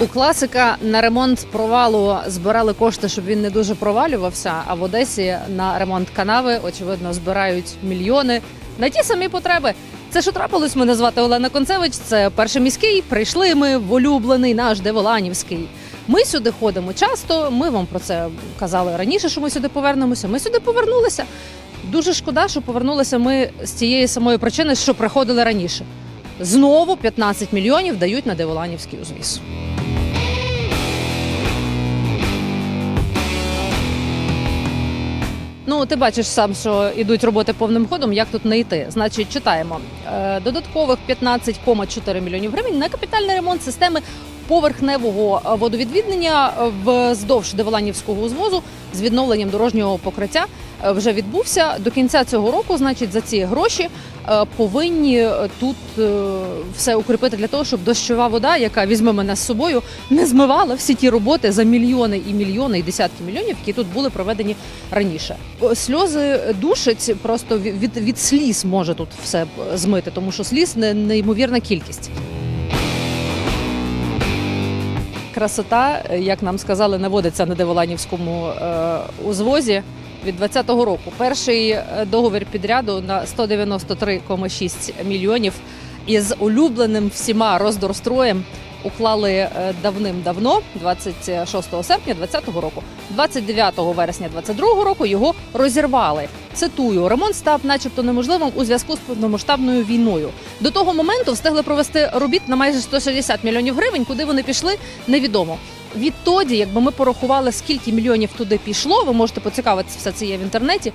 У класика на ремонт провалу збирали кошти, щоб він не дуже провалювався. А в Одесі на ремонт канави, очевидно, збирають мільйони на ті самі потреби. Це що трапилось? Мене звати Олена Концевич. Це перший міський. Прийшли ми в улюблений наш Деволанівський. Ми сюди ходимо часто. Ми вам про це казали раніше, що ми сюди повернемося. Ми сюди повернулися. Дуже шкода, що повернулися ми з тієї самої причини, що приходили раніше. Знову 15 мільйонів дають на Деволанівський узвіз. Ну, ти бачиш сам, що йдуть роботи повним ходом. Як тут не йти? Значить, читаємо Е, додаткових 15,4 мільйонів гривень на капітальний ремонт системи поверхневого е, водовідвіднення е, вздовж Деволанівського узвозу з відновленням дорожнього покриття вже відбувся до кінця цього року. Значить, за ці гроші е, повинні е, тут е, все укріпити для того, щоб дощова вода, яка візьме мене з собою, не змивала всі ті роботи за мільйони і мільйони і десятки мільйонів, які тут були проведені раніше. Сльози душать просто від, від сліз може тут все змити, тому що сліз не, неймовірна кількість. Красота, як нам сказали, наводиться на Деволанівському е, узвозі від 2020 року. Перший е, договір підряду на 193,6 мільйонів із улюбленим всіма роздорстроєм уклали е, давним-давно, 26 серпня 2020 року. 29 вересня 2022 року його розірвали. Цитую, ремонт став, начебто, неможливим у зв'язку з повномасштабною війною. До того моменту встигли провести робіт на майже 160 мільйонів гривень. Куди вони пішли, невідомо. Відтоді, якби ми порахували, скільки мільйонів туди пішло, ви можете поцікавитися, все це є в інтернеті.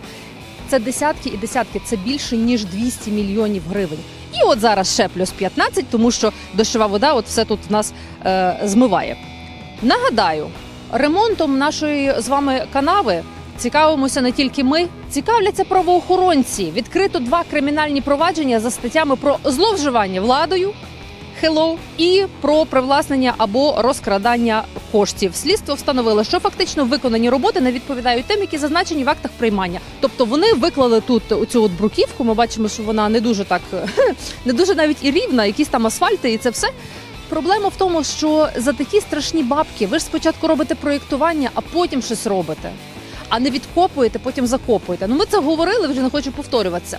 Це десятки і десятки, це більше ніж 200 мільйонів гривень. І от зараз ще плюс 15, тому що дощова вода, от все тут в нас е, змиває. Нагадаю, ремонтом нашої з вами канави цікавимося не тільки ми, цікавляться правоохоронці. Відкрито два кримінальні провадження за статтями про зловживання владою. Hello, і про привласнення або розкрадання коштів. Слідство встановило, що фактично виконані роботи не відповідають тим, які зазначені в актах приймання. Тобто вони виклали тут оцю от бруківку. Ми бачимо, що вона не дуже так не дуже навіть і рівна, якісь там асфальти, і це все. Проблема в тому, що за такі страшні бабки ви ж спочатку робите проєктування, а потім щось робите. А не відкопуєте, потім закопуєте. Ну ми це говорили, вже не хочу повторюватися.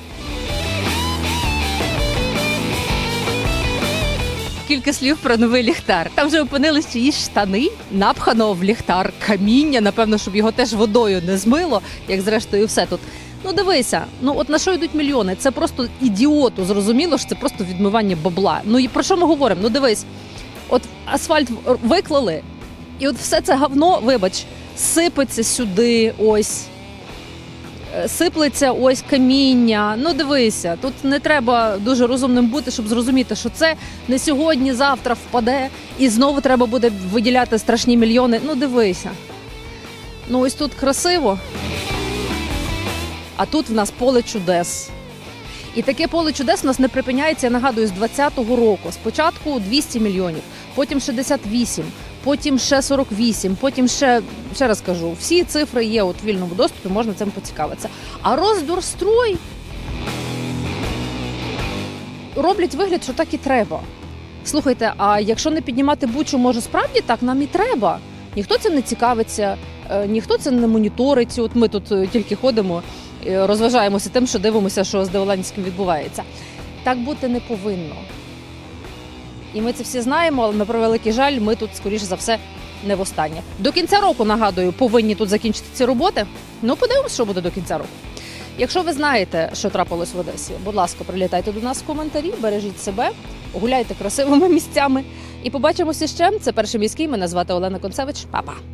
Кілька слів про новий ліхтар. Там вже опинились чиїсь штани, напхано в ліхтар каміння. Напевно, щоб його теж водою не змило, як зрештою все тут. Ну дивися, ну от на що йдуть мільйони? Це просто ідіоту. Зрозуміло, що це просто відмивання бабла. Ну і про що ми говоримо? Ну дивись, от асфальт виклали, і от все це говно, вибач, сипеться сюди. Ось. Сиплеться ось каміння. Ну дивися, тут не треба дуже розумним бути, щоб зрозуміти, що це не сьогодні, завтра впаде, і знову треба буде виділяти страшні мільйони. Ну дивися. Ну ось тут красиво. А тут в нас поле чудес. І таке поле чудес у нас не припиняється, я нагадую, з 20-го року. Спочатку 200 мільйонів, потім 68, потім ще 48, потім ще, ще раз кажу, всі цифри є от в вільному доступі, можна цим поцікавитися. А роздорстрой роблять вигляд, що так і треба. Слухайте, а якщо не піднімати бучу, може справді так нам і треба. Ніхто цим не цікавиться, е, ніхто це не моніторить. От ми тут е, тільки ходимо, е, розважаємося тим, що дивимося, що з Деволанським відбувається. Так бути не повинно. І ми це всі знаємо, але на превеликий жаль, ми тут, скоріш за все, не востаннє. До кінця року, нагадую, повинні тут закінчити ці роботи. Ну, подивимось, що буде до кінця року. Якщо ви знаєте, що трапилось в Одесі, будь ласка, прилітайте до нас в коментарі, бережіть себе, гуляйте красивими місцями. І побачимося ще. Це перший міський. Мене звати Олена Концевич. Па-па!